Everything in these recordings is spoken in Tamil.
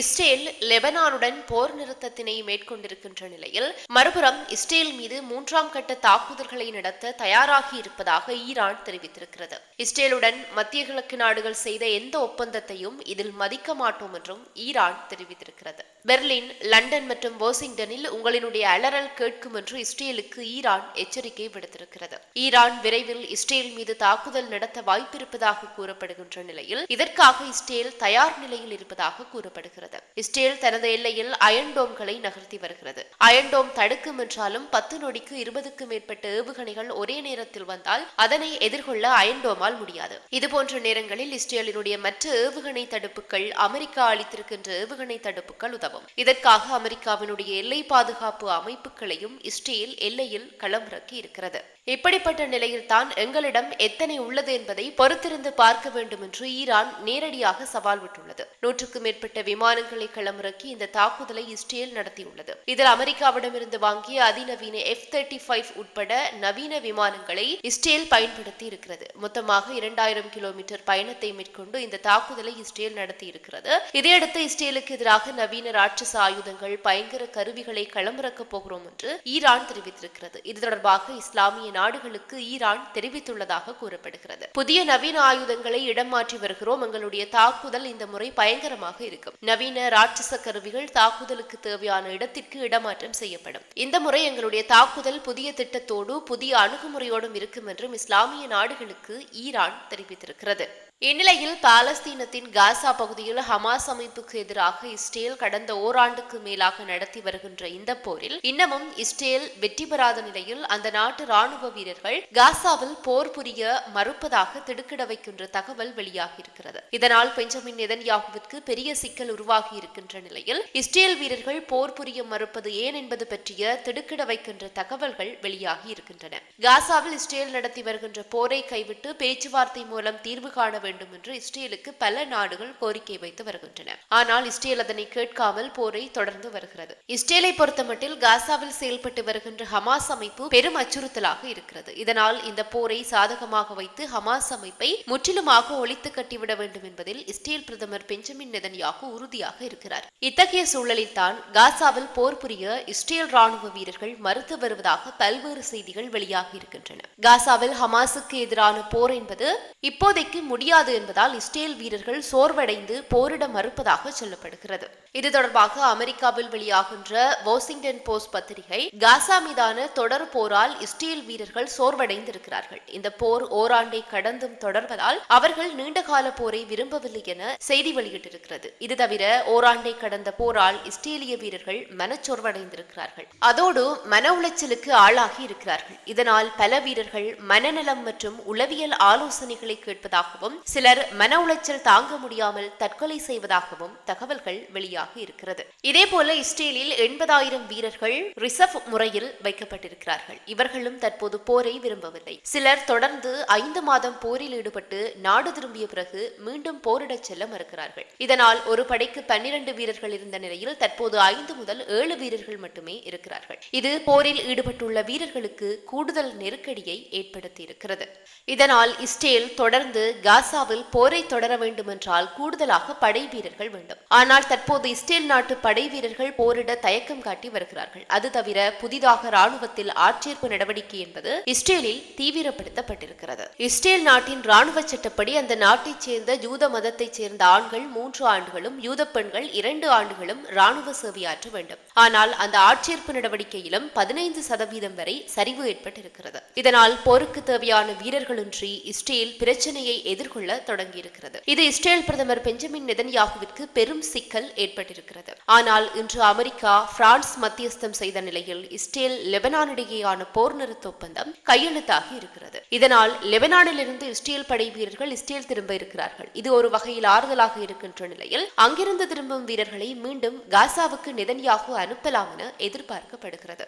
இஸ்ரேல் லெபனானுடன் போர் நிறுத்தத்தினை மேற்கொண்டிருக்கின்ற நிலையில் மறுபுறம் இஸ்ரேல் மீது மூன்றாம் கட்ட தாக்குதல்களை நடத்த தயாராகி இருப்பதாக ஈரான் தெரிவித்திருக்கிறது. இஸ்ரேலுடன் மத்திய கிழக்கு நாடுகள் செய்த எந்த ஒப்பந்தத்தையும் இதில் மதிக்க மாட்டோம் என்றும் ஈரான் தெரிவித்திருக்கிறது. பெர்லின் லண்டன் மற்றும் வாஷிங்டனில் உங்களினுடைய அலறல் கேட்கும் என்று இஸ்ரேலுக்கு ஈரான் எச்சரிக்கை விடுத்திருக்கிறது. ஈரான் விரைவில் இஸ்ரேல் மீது தாக்குதல் நடத்த வாய்ப்பிருப்பதாக கூறப்படுகின்ற நிலையில் இதற்காக இஸ்ரேல் தயார் நிலையில் இருப்பதாக கூறப்படுகிறது. இஸ்ரேல் தனது எல்லையில் அயன்டோம்களை நகர்த்தி வருகிறது. அயன்டோம் தடுக்கும் என்றாலும் பத்து நொடிக்கு இருபதுக்கும் மேற்பட்ட ஏவுகணைகள் ஒரே நேரத்தில் வந்தால் அதனை எதிர்கொள்ள அயன்டோமால் முடியாது. இதுபோன்ற நேரங்களில் இஸ்ரேலினுடைய மற்ற ஏவுகணை தடுப்புகள் அமெரிக்கா அளித்திருக்கின்ற ஏவுகணை தடுப்புகள் உதவும். இதற்காக அமெரிக்காவினுடைய எல்லை பாதுகாப்பு அமைப்புகளையும் இஸ்ரேல் எல்லையில் களமிறக்கி இருக்கிறது. இப்படிப்பட்ட நிலையில்தான் எங்களிடம் எத்தனை உள்ளது என்பதை பொறுத்திருந்து பார்க்க வேண்டும் என்று ஈரான் நேரடியாக சவால் விட்டுள்ளது. நூற்றுக்கு மேற்பட்ட விமானங்களை களமிறக்கி இந்த தாக்குதலை இஸ்ரேல் நடத்தியுள்ளது. இதில் அமெரிக்காவிடமிருந்து வாங்கிய அதிநவீன எஃப் தேர்ட்டி ஃபைவ் உட்பட நவீன விமானங்களை இஸ்ரேல் பயன்படுத்தி இருக்கிறது. மொத்தமாக இரண்டாயிரம் கிலோமீட்டர் பயணத்தை மேற்கொண்டு இந்த தாக்குதலை இஸ்ரேல் நடத்தி இருக்கிறது. இதையடுத்து இஸ்ரேலுக்கு எதிராக நவீன ராட்சச ஆயுதங்கள் பயங்கர கருவிகளை களமிறக்கப் போகிறோம் என்று ஈரான் தெரிவித்திருக்கிறது. இது தொடர்பாக இஸ்லாமிய நாடுகளுக்கு ஈரான் தெரிவித்துள்ளதாக கூறப்படுகிறது. புதிய நவீன ஆயுதங்களை இடம் மாற்றி வருகிறோம். எங்களுடைய தாக்குதல் இந்த முறை பயங்கரமாக இருக்கும். நவீன ராட்சச கருவிகள் தாக்குதலுக்கு தேவையான இடத்திற்கு இடமாற்றம் செய்யப்படும். இந்த முறை எங்களுடைய தாக்குதல் புதிய திட்டத்தோடு புதிய அணுகுமுறையோடும் இருக்கும் என்றும் இஸ்லாமிய நாடுகளுக்கு ஈரான் தெரிவித்திருக்கிறது. இந்நிலையில் பாலஸ்தீனத்தின் காசா பகுதியில் ஹமாஸ் அமைப்புக்கு எதிராக இஸ்ரேல் கடந்த ஓராண்டுக்கு மேலாக நடத்தி வருகின்ற இந்த போரில் இன்னமும் இஸ்ரேல் வெற்றி பெறாத நிலையில் அந்த நாட்டு ராணுவ வீரர்கள் காசாவில் போர் புரிய மறுப்பதாக திடுக்கிட வைக்கின்ற தகவல் வெளியாகியிருக்கிறது. இதனால் பெஞ்சமின் நெதன்யாகுவிற்கு பெரிய சிக்கல் உருவாகி இருக்கின்ற நிலையில் இஸ்ரேல் வீரர்கள் போர் புரிய மறுப்பது ஏன் என்பது பற்றிய திடுக்கிட வைக்கின்ற தகவல்கள் வெளியாகி இருக்கின்றன. காசாவில் இஸ்ரேல் நடத்தி வருகின்ற போரை கைவிட்டு பேச்சுவார்த்தை மூலம் தீர்வு காண வேண்டும் வேண்டும் என்று இஸ்ரேலுக்கு பல நாடுகள் கோரிக்கை வைத்து வருகின்றன. ஆனால் இஸ்ரேல் அதனை கேட்காமல் போரை தொடர்ந்து வருகிறது. இஸ்ரேலை பொறுத்தமட்டில் காசாவில் செயல்பட்டு வருகின்ற ஹமாஸ் அமைப்பு பெரும் அச்சுறுத்தலாக இருக்கிறது. இதனால் இந்த போரை சாதகமாக வைத்து ஹமாஸ் அமைப்பை முற்றிலுமாக ஒழித்து கட்டிவிட வேண்டும் என்பதில் இஸ்ரேல் பிரதமர் பெஞ்சமின் நெதன்யாகு உறுதியாக இருக்கிறார். இத்தகைய சூழலில் தான் காசாவில் போர் புரிய இஸ்ரேல் ராணுவ வீரர்கள் மறுத்து வருவதாக பல்வேறு செய்திகள் வெளியாகி இருக்கின்றன. காசாவில் ஹமாஸுக்கு எதிரான போர் என்பது இப்போதைக்கு முடிய முடியாது என்பதால் இஸ்ரேல் வீரர்கள் சோர்வடைந்து போரிட மறுப்பதாக சொல்லப்படுகிறது. இது தொடர்பாக அமெரிக்காவில் வெளியாகின்ற வாஷிங்டன் போஸ்ட் பத்திரிகை காசா மீதான தொடர் போரால் இஸ்ரேல் வீரர்கள் சோர்வடைந்திருக்கிறார்கள். இந்த போர் ஓராண்டை கடந்தும் தொடர்வதால் அவர்கள் நீண்டகால போரை விரும்பவில்லை என செய்தி வெளியிட்டிருக்கிறது. இது தவிர ஓராண்டை கடந்த போரால் இஸ்ரேலிய வீரர்கள் மனச்சோர்வடைந்திருக்கிறார்கள். அதோடு மன உளைச்சலுக்கு ஆளாகி இருக்கிறார்கள். இதனால் பல வீரர்கள் மனநலம் மற்றும் உளவியல் ஆலோசனைகளை கேட்பதாகவும் சிலர் மன உளைச்சல் தாங்க முடியாமல் தற்கொலை செய்வதாகவும் தகவல்கள் வெளியாகி இருக்கிறது. இதேபோல இஸ்ரேலில் எண்பதாயிரம் வீரர்கள் ரிசர்வ் முறையில் வைக்கப்பட்டிருக்கிறார்கள். இவர்களும் தற்போது போரை விரும்பவில்லை. சிலர் தொடர்ந்து ஐந்து மாதம் போரில் ஈடுபட்டு நாடு திரும்பிய பிறகு மீண்டும் போரிடச் செல்ல மறுக்கிறார்கள். இதனால் ஒரு படைக்கு பன்னிரண்டு வீரர்கள் இருந்த நிலையில் தற்போது ஐந்து முதல் ஏழு வீரர்கள் மட்டுமே இருக்கிறார்கள். இது போரில் ஈடுபட்டுள்ள வீரர்களுக்கு கூடுதல் நெருக்கடியை ஏற்படுத்தியிருக்கிறது. இதனால் இஸ்ரேல் தொடர்ந்து காஸ் காசாவில் போரை தொடர வேண்டுமென்றால் கூடுதலாக படை வீரர்கள் வேண்டும். ஆனால் தற்போது இஸ்ரேல் நாட்டு படை வீரர்கள் போரிட தயக்கம் காட்டி வருகிறார்கள். அது தவிர புதிதாக ராணுவத்தில் ஆட்சேர்ப்பு நடவடிக்கை என்பது இஸ்ரேலில் தீவிரப்படுத்தப்பட்டிருக்கிறது. இஸ்ரேல் நாட்டின் ராணுவ சட்டப்படி அந்த நாட்டைச் சேர்ந்த யூத மதத்தைச் சேர்ந்த ஆண்கள் மூன்று ஆண்டுகளும் யூத பெண்கள் இரண்டு ஆண்டுகளும் ராணுவ சேவையாற்ற வேண்டும். ஆனால் அந்த ஆட்சேர்ப்பு நடவடிக்கையிலும் பதினைந்து சதவீதம் வரை சரிவு ஏற்பட்டிருக்கிறது. இதனால் போருக்கு தேவையான வீரர்களின்றி இஸ்ரேல் பிரச்சனையை எதிர்கொள்ள தொடங்கியிருக்கிறது. இது இஸ்ரேல் பிரதமர் பெஞ்சமின் நெதன்யாகுவிற்கு பெரும் சிக்கல் ஏற்பட்டிருக்கிறது. ஆனால் இன்று அமெரிக்கா பிரான்ஸ் மத்தியஸ்தம் செய்த நிலையில் இஸ்ரேல் லெபனானிடையேயான போர் நிறுத்த ஒப்பந்தம் கையெழுத்தாகி இருக்கிறது. இதனால் லெபனானிலிருந்து இஸ்ரேல் படை வீரர்கள் இஸ்ரேல் திரும்ப இருக்கிறார்கள். இது ஒரு வகையில் ஆறுதலாக இருக்கின்ற நிலையில் அங்கிருந்து திரும்பும் வீரர்களை மீண்டும் காசாவுக்கு நெதன்யாகு அனுப்பலாம் என எதிர்பார்க்கப்படுகிறது.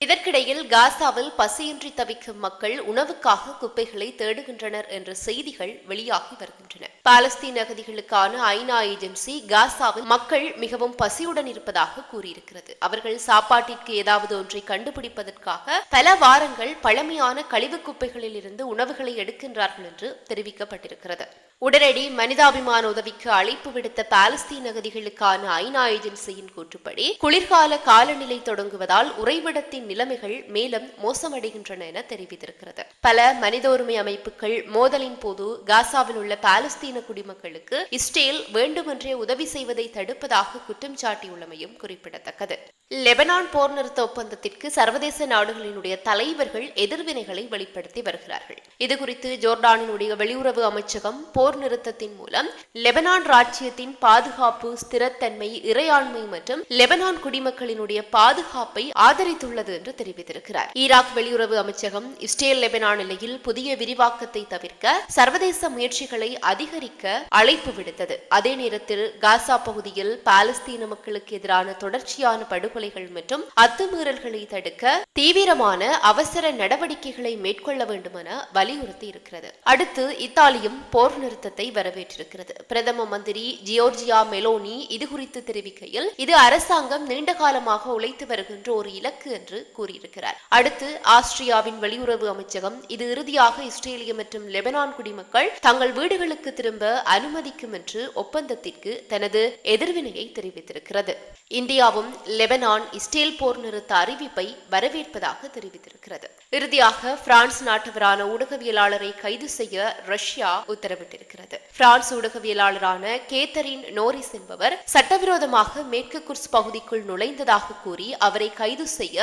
இதற்கிடையில் காசாவில் பசியின்றி தவிக்கும் மக்கள் உணவுக்காக குப்பைகளை தேடுகின்றனர் என்ற செய்திகள் வெளியாகி வருகின்றன. பாலஸ்தீன் அகதிகளுக்கான ஐநா ஏஜென்சி காசாவில் மக்கள் மிகவும் பசியுடன் இருப்பதாக கூறியிருக்கிறது. அவர்கள் சாப்பாட்டிற்கு ஏதாவது ஒன்றை கண்டுபிடிப்பதற்காக பல வாரங்கள் பழமையான கழிவு குப்பைகளில் இருந்து உணவுகளை எடுக்கின்றார்கள் என்று தெரிவிக்கப்பட்டிருக்கிறது. உடனடி மனிதாபிமான உதவிக்கு அழைப்பு விடுத்த பாலஸ்தீன் அகதிகளுக்கான ஐநா ஏஜென்சியின் கூற்றுப்படி குளிர்கால காலநிலை தொடங்குவதால் உறைவிடத்தின் நிலைமைகள் மேலும் மோசமடைகின்றன என தெரிவித்திருக்கிறது. பல மனித உரிமை அமைப்புகள் மோதலின் போது காசாவில் உள்ள பாலஸ்தீன குடிமக்களுக்கு இஸ்ரேல் வேண்டுமென்றே உதவி செய்வதை தடுப்பதாக குற்றம் சாட்டியுள்ளமையும் குறிப்பிடத்தக்கது. லெபனான் போர் நிறுத்த ஒப்பந்தத்திற்கு சர்வதேச நாடுகளினுடைய தலைவர்கள் எதிர்வினைகளை வெளிப்படுத்தி வருகிறார்கள். இதுகுறித்து ஜோர்டானினுடைய வெளியுறவு அமைச்சகம் போர் நிறுத்தத்தின் மூலம் லெபனான் ராஜ்யத்தின் பாதுகாப்பு ஸ்திரத்தன்மை இறையாண்மை மற்றும் லெபனான் குடிமக்களினுடைய பாதுகாப்பை ஆதரித்துள்ளது என்று தெரிவித்திருக்கிறார். ஈராக் வெளியுறவு அமைச்சகம் இஸ்ரேல் லெபனான் நிலையில் புதிய விரிவாக்கத்தை தவிர்க்க சர்வதேச முயற்சிகளை அதிகரிக்க அழைப்பு விடுத்தது. அதே நேரத்தில் காசா பகுதியில் பாலஸ்தீன மக்களுக்கு எதிரான தொடர்ச்சியான படுகொலைகள் மற்றும் அத்துமீறல்களை தடுக்க தீவிரமான அவசர நடவடிக்கைகளை மேற்கொள்ள வேண்டும் என வலியுறுத்தி இருக்கிறது. அடுத்து இத்தாலியும் போர் நிறுத்தத்தை வரவேற்றிருக்கிறது. பிரதம மந்திரி ஜியோர்ஜியா மெலோனி இது குறித்து தெரிவிக்கையில் இது அரசாங்கம் நீண்ட காலமாக உழைத்து வருகின்ற ஒரு இலக்கு என்று கூறியிருக்கிறார். அடுத்து ஆஸ்திரியாவின் வெளியுறவு அமைச்சகம் இது இறுதியாக இஸ்ரேலிய மற்றும் லெபனான் குடிமக்கள் தங்கள் வீடுகளுக்கு திரும்ப அனுமதிக்கும் என்று ஒப்பந்தத்திற்கு தனது எதிர்வினையை தெரிவித்திருக்கிறது. இந்தியாவும் லெபனான் இஸ்ரேல் போர் நிறுத்த அறிவிப்பை வரவேற்பதாக தெரிவித்திருக்கிறது. இறுதியாக பிரான்ஸ் நாட்டவரான ஊடகவியலாளரை கைது செய்ய ரஷ்யா உத்தரவிட்டிருக்கிறது. பிரான்ஸ் ஊடகவியலாளரான கேத்தரின் நோரிஸ் என்பவர் சட்டவிரோதமாக மேற்கு குர்ஸ் பகுதிக்குள் நுழைந்ததாக கூறி அவரை கைது செய்ய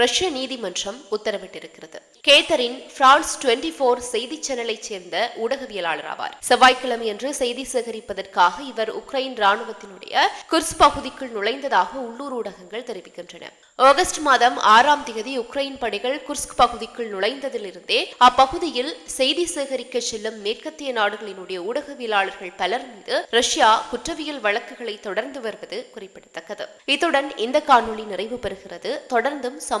ரஷ்ய நீதிமன்றம் உத்தரவிட்டிருக்கிறது. கேத்தரின் பிரான்ஸ் டுவெண்டி போர் செய்தி சேனலைச் சேர்ந்த ஊடகவியலாளர் ஆவார். செவ்வாய்க்கிழமையன்று செய்தி சேகரிப்பதற்காக இவர் உக்ரைன் ராணுவத்தினுடைய குர்ஸ் பகுதிக்குள் நுழைந்ததாக உள்ளூர் ஊடகங்கள் தெரிவிக்கின்றன. ஆகஸ்ட் மாதம் ஆறாம் தேதி உக்ரைன் படைகள் குர்ஸ்க் பகுதிக்குள் நுழைந்ததிலிருந்தே அப்பகுதியில் செய்தி சேகரிக்க செல்லும் மேற்கத்திய நாடுகளினுடைய ஊடகவியலாளர்கள் பலர் மீது ரஷ்யா குற்றவியல் வழக்குகளை தொடர்ந்து வருவது குறிப்பிடத்தக்கது. இத்துடன் இந்த காணொலி நிறைவு பெறுகிறது. தொடர்ந்தும் சம